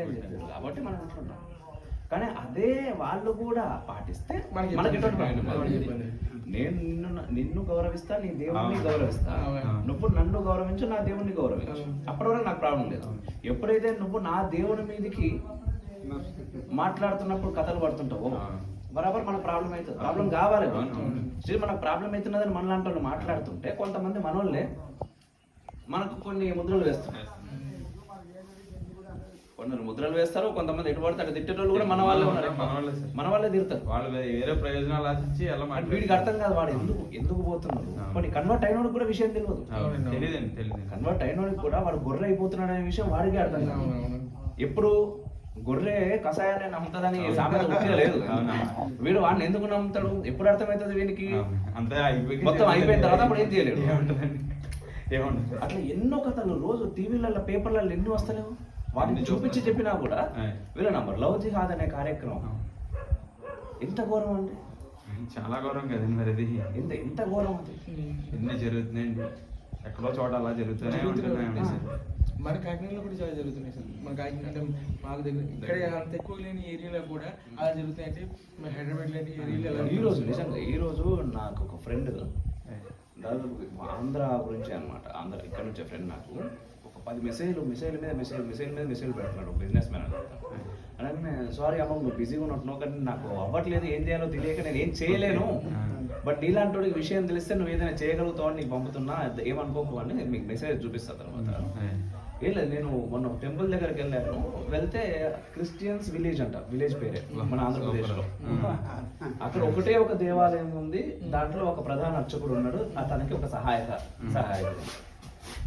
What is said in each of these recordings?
ఏం చేయలేదు కాబట్టి మనం ఉంటున్నాం కానీ అదే వాళ్ళు కూడా పాటిస్తే మనకి. నేను నిన్ను నిన్ను గౌరవిస్తా నీ దేవుణ్ణి. గౌరవిస్తా. నువ్వు నన్ను గౌరవించు నా దేవుణ్ణి గౌరవించు. అప్పటి వరకు నాకు ప్రాబ్లం లేదు. ఎప్పుడైతే నువ్వు నా దేవుని మీదకి మాట్లాడుతున్నప్పుడు కథలు పడుతుంటావో. బరాబర్ మనకు ప్రాబ్లం అవుతుంది ప్రాబ్లం కావాలి. స్టిల్ మనకు ప్రాబ్లం అవుతున్నదని మనలాంటి వాళ్ళు మాట్లాడుతుంటే కొంతమంది మనోళ్ళే మనకు కొన్ని ముద్రలు వేస్తున్నారు. కొందరు ముద్రలు వేస్తారు కొంతమంది ఎటు పడితే అటు తిట్టేటోళ్ళు కూడా మన వాళ్ళే ఉన్నారు. మన వాళ్ళే సార్. మన వాళ్ళే తిడతారు. వాళ్ళు వేరే ప్రయోజనాలు ఆశించి అంటే మాట్లాడి వీడికి అర్థం కాదు వాడు ఎందుకు ఎందుకు పోతున్నాడు. కొన్ని కన్వర్ట్ అయినోడికి కూడా విషయం తెలియదు. తెలియదండి తెలియదు కన్వర్ట్ అయినోడికి కూడా వాడు గొర్రె అయిపోతున్నాడు అనే విషయం వాడికి అర్థం కాదు. ఎప్పుడు గొర్రె కషాయాన్ని నమ్ముతుందని సామెత ఉట్టిగా లేదు. వీడు వాడిని ఎందుకు నమ్ముతాడు? ఎప్పుడు అర్థమవుతుంది వీనికి? అంతే అయిపోయి మొత్తం అయిపోయిన తర్వాత అప్పుడు ఏం చేయలేడు. ఏముంటుందండి? ఏముంటుంది? అట్లా ఎన్నో కథలు రోజు టీవీలలో పేపర్లలో ఎన్ని వస్తలేవు? వాటిని చూపించి. చెప్పినా కూడా. వీళ్ళ నంబర్ లవ్ జిహాద్ అనే కార్యక్రమం. ఎంత ఘోరం అండి. చాలా గౌరవం కదండి మరి ఇది ఎంత ఎంత ఘోరం అది. ఎన్ని జరుగుతున్నాయండి? ఎక్కడో చోట అలా జరుగుతూనే ఉంటున్నాయండి సార్. మన కాకినాడలో కూడా చాలా జరుగుతున్నాయి సార్. మన కాకినాడ అంటే మాకు దగ్గర ఇక్కడ అంత ఎక్కువ లేని ఏరియాలో కూడా అలా జరుగుతాయి అంటే మన హైదరాబాద్ లాంటి ఏరియాలో ఈ రోజు నిజంగా ఈ రోజు నాకు ఒక ఫ్రెండ్ దాదాపు ఆంధ్ర గురించి అన్నమాట. ఆంధ్ర ఇక్కడ నుంచే ఫ్రెండ్ నాకు. పది మెసేజ్లు మెసేజ్ మీద మెసేజ్ మెసేజ్ మీద మెసేజ్ పెడుతున్నాడు బిజినెస్ మ్యాన్ అలాగే సారీ అమ్మ నువ్వు బిజీగా ఉన్నట్టున్నావు కానీ నాకు అవ్వట్లేదు ఏం చేయాలో తెలియక నేను ఏం చేయలేను. బట్ నీలాంటి విషయం తెలిస్తే నువ్వు ఏదైనా చేయగలుగుతావు అని నీకు పంపుతున్నా ఏమనుకోకు అని మీకు మెసేజ్ చూపిస్తా తర్వాత. ఏం లేదు నేను మొన్న టెంపుల్ దగ్గరికి వెళ్ళాను. వెళ్తే క్రిస్టియన్స్ విలేజ్ అంట విలేజ్ పేరే మన ఆంధ్రప్రదేశ్లో. అక్కడ ఒకటే ఒక దేవాలయం ఉంది దాంట్లో ఒక ప్రధాన అర్చకుడు ఉన్నాడు అతనికి ఒక సహాయక సహాయకుడు.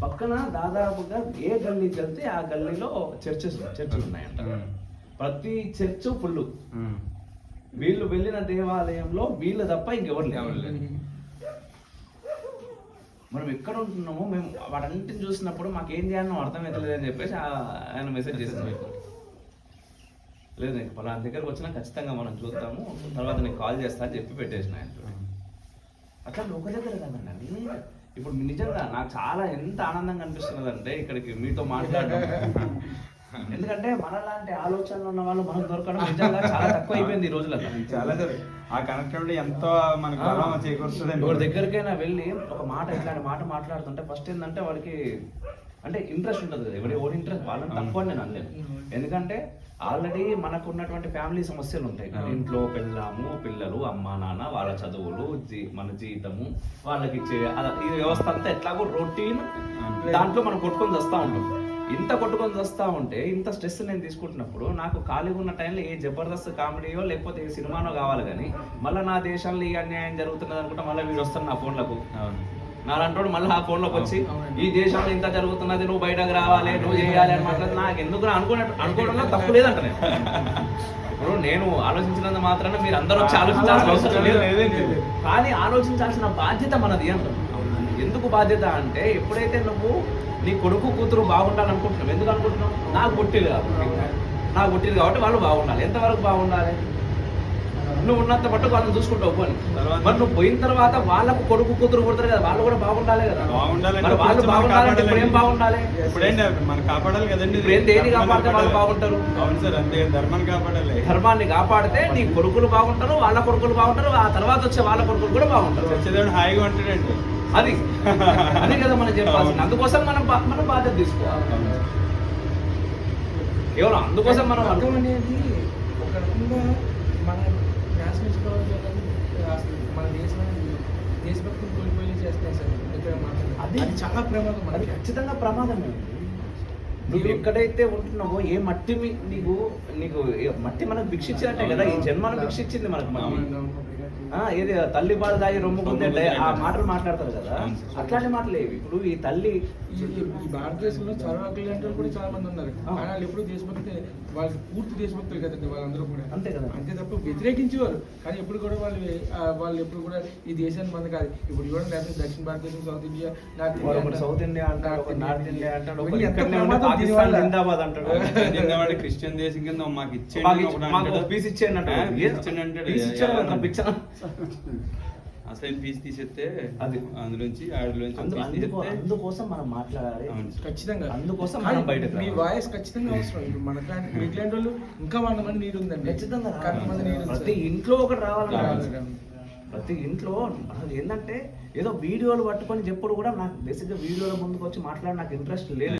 పక్కన దాదాపుగా ఏ గల్లీకి వెళ్తే ఆ గల్లీలో చర్చెస్ చర్చిలు ఉన్నాయంట. ప్రతి చర్చ్ ఫుల్ వీళ్ళు వెళ్ళిన దేవాలయంలో వీళ్ళు తప్ప ఇంకెవరు లేరు. మనం ఎక్కడ ఉంటున్నామో మేము వాటన్నిటిని చూసినప్పుడు మాకు ఏం చేయాలో అర్థమవుతలేదు అని చెప్పేసి ఆ- ఆయన మెసేజ్ చేసింది మీకు. లేదు నీకు పలానా దగ్గరకు వచ్చినా ఖచ్చితంగా మనం చూద్దాము. తర్వాత నీకు కాల్ చేస్తా అని చెప్పి పెట్టేసిన ఆయన. అట్లా ఒక దగ్గర కదండి ఇప్పుడు నిజంగా నాకు చాలా ఎంత ఆనందంగా అనిపిస్తున్నది అంటే ఇక్కడికి మీతో మాట్లాడడం. ఎందుకంటే మనలాంటి ఆలోచనలు ఉన్న వాళ్ళు మనకు దొరకడం నిజంగా చాలా తక్కువ అయిపోయింది ఈ రోజులలో. చాలా ఆ కనెక్టివిటీ ఎంతో మనకు బలం చేకూరుస్తుందండి ఎవరి దగ్గరికైనా వెళ్ళి ఒక మాట ఇట్లాంటి మాట మాట్లాడుతుంటే ఫస్ట్ ఏంటంటే వాడికి అంటే ఇంట్రెస్ట్ ఉంటుంది కదా ఎవరి ఓన్ ఇంట్రెస్ట్ వాళ్ళని. తక్కువ అని నేను అనలేను ఎందుకంటే ఆల్రెడీ మనకు ఉన్నటువంటి ఫ్యామిలీ సమస్యలు ఉంటాయి. ఇంట్లో పెళ్ళాము పిల్లలు అమ్మ నాన్న వాళ్ళ చదువులు జీ- మన జీతము వాళ్ళకి ఇచ్చే ఈ వ్యవస్థ అంతా ఎట్లాగో రొటీన్. దాంట్లో మనం కొట్టుకొని వస్తూ ఉంటాం ఇంత కొట్టుకొని వస్తూ ఉంటే ఇంత స్ట్రెస్ నేను తీసుకుంటున్నప్పుడు నాకు ఖాళీగా ఉన్న టైంలో ఏ జబర్దస్త్ కామెడీయో లేకపోతే ఏ సినిమానో కావాలి కానీ మళ్ళీ నా దేశంలో ఈ అన్యాయం జరుగుతున్నది అనుకుంటే మళ్ళీ వీడు వస్తాను నా ఫోన్లకు నాలంటోడు మళ్ళీ ఆ ఫోన్లోకి వచ్చి. ఈ దేశంలో ఇంత జరుగుతున్నది నువ్వు బయటకు రావాలి నువ్వు చేయాలి అని మాట్లాడి నాకు ఎందుకు అనుకున్నట్టు అనుకోవడంలో తప్పు లేదంట నేను. ఇప్పుడు నేను ఆలోచించినంత మాత్రాన మీరు అందరూ వచ్చి ఆలోచించాల్సిన అవసరం లేదు. కానీ ఆలోచించాల్సిన బాధ్యత మనది అంటారు ఎందుకు బాధ్యత అంటే ఎప్పుడైతే నువ్వు నీ కొడుకు కూతురు బాగుండాలనుకుంటున్నావు ఎందుకు అనుకుంటున్నావు? నాకు పుట్టిలు కాబట్టి. నాకు పుట్టిలు కాబట్టి వాళ్ళు బాగుండాలి. ఎంతవరకు బాగుండాలి? నువ్వు ఉన్నంత మట్టుకు వాళ్ళని చూసుకుంటావు పోని. తర్వాత- మరి నువ్వు పోయిన తర్వాత వాళ్ళకు కొడుకు కూతురు పుడతారు కదా వాళ్ళు కూడా బాగుండాలి కదా. బాగుండాలంటే మరి వాళ్ళు బాగుండాలంటే ఇప్పుడు ఏం. బాగుండాలి? ఇప్పుడేంటి మనం కాపాడాలి కదండి దేన్ని ధర్మాన్ని కాపాడితే వాళ్ళు. బాగుంటారు? అవును సార్ అంతే ధర్మాన్ని కాపాడాలి. ధర్మాన్ని కాపాడితే నీ కొడుకులు బాగుంటారు వాళ్ళ కొడుకులు బాగుంటారు ఆ తర్వాత వచ్చే వాళ్ళ కొడుకులు కూడా బాగుంటారు. హాయిగా ఉంటాడండి. అది. అది కదా మనం చెప్పాల్సింది. అందుకోసం మనం మనం బాధ్యత తీసుకోవాలి. కేవలం అందుకోసం మనం అనుకో- అనేది ఒక రకంగా మన మన దేశం దేశభక్తిని కోల్పోయి చేస్తాయి సార్ ఇక్కడ అది- అది చాలా ప్రమాదం. అది మనకి ఖచ్చితంగా ప్రమాదమే. నువ్వు ఎక్కడైతే ఉంటున్నావో ఏ మట్టి నీకు నీకు మట్టి మనకు భిక్షించినట్టే కదా? ఈ జన్మను భిక్షించింది మనకు మట్టి. ఆ, ఏది తల్లి పాలు తాగి రొమ్ము గుద్దేటే ఆ మాటలు మాట్లాడతారు కదా. అట్లాంటి మాటలు ఏవి ఇప్పుడు ఈ తల్లి ఈ భారతదేశంలో చరవాకులు అంటే కూడా చాలా మంది ఉన్నారు. వాళ్ళు ఎప్పుడు దేశభక్తి వాళ్ళకి పూర్తి దేశభక్తులు కదండి వాళ్ళందరూ కూడా. అంతే కదా. అంతే తప్ప వ్యతిరేకించేవారు. కానీ ఎప్పుడు కూడా వాళ్ళు వాళ్ళు ఎప్పుడు కూడా ఈ దేశాన్ని మంది కాదు. ఇప్పుడు చూడండి లేకపోతే దక్షిణ భారతదేశం సౌత్ ఇండియా అంటారు. సౌత్ ఇండియా ఒక నార్త్ ఇండియా అంటాడు పాకిస్తాన్. జిందాబాద్ అంటాడు క్రిస్టియన్ దేశం కింద మాకు ఇచ్చేయండి మాకు. పీస్ ఇచ్చేయండి అంటాడు పీస్. పీస్. అసలు ఫీజు తీసేస్తే అది. అందులోంచి ఆడిలోంచి అందుకోసం మనం మాట్లాడాలి. ఖచ్చితంగా అందుకోసం మనం బయటకు మీ. వాయిస్ ఖచ్చితంగా అవసరం ఇప్పుడు మన క్లాంటి వాళ్ళు ఇంకా వంద మంది నీడ్ ఉందండి ఖచ్చితంగా ప్రతి. ఇంట్లో ఒకటి రావాలి. ప్రతి ఇంట్లో అసలు ఏంటంటే ఏదో వీడియోలు పట్టుకొని చెప్పుడు కూడా నాకు బేసిక్గా వీడియోల ముందుకు వచ్చి మాట్లాడి నాకు ఇంట్రెస్ట్ లేదు